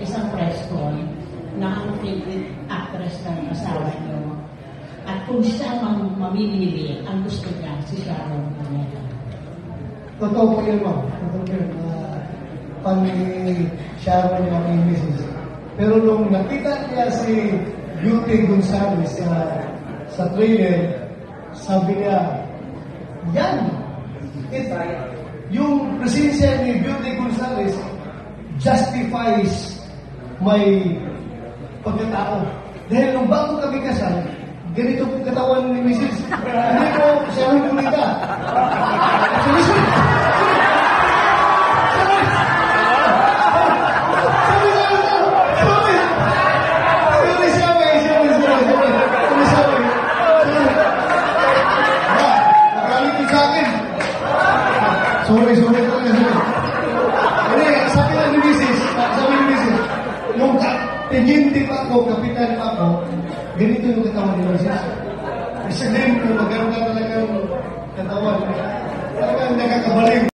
isang press con na ang favorite actress ng asawa niyo. At kung siya mang mamimili, ang gusto niya, si Sharon Manila. Totoo po yun, ma'am. Totoo po yun. Uh, pang Sharon yung. Pero nung nakita niya si Beauty Gonzales sa, sa trailer, sabi niya, yan! It, yung presensya ni Beauty Gonzales justifies my pagkatao. Dahil nung bago kami kasal, ganito po katawan ni Mrs. Hindi ko siya ang kumita. Sorry, sorry talaga, sorry. Hindi, sabi lang ni Mrs., sabi ni Mrs., nung pa ako, kapitan pa ako, ganito yung katawan ni Mrs. Kasi magkaroon ka talagang katawan, talagang nakakabalik.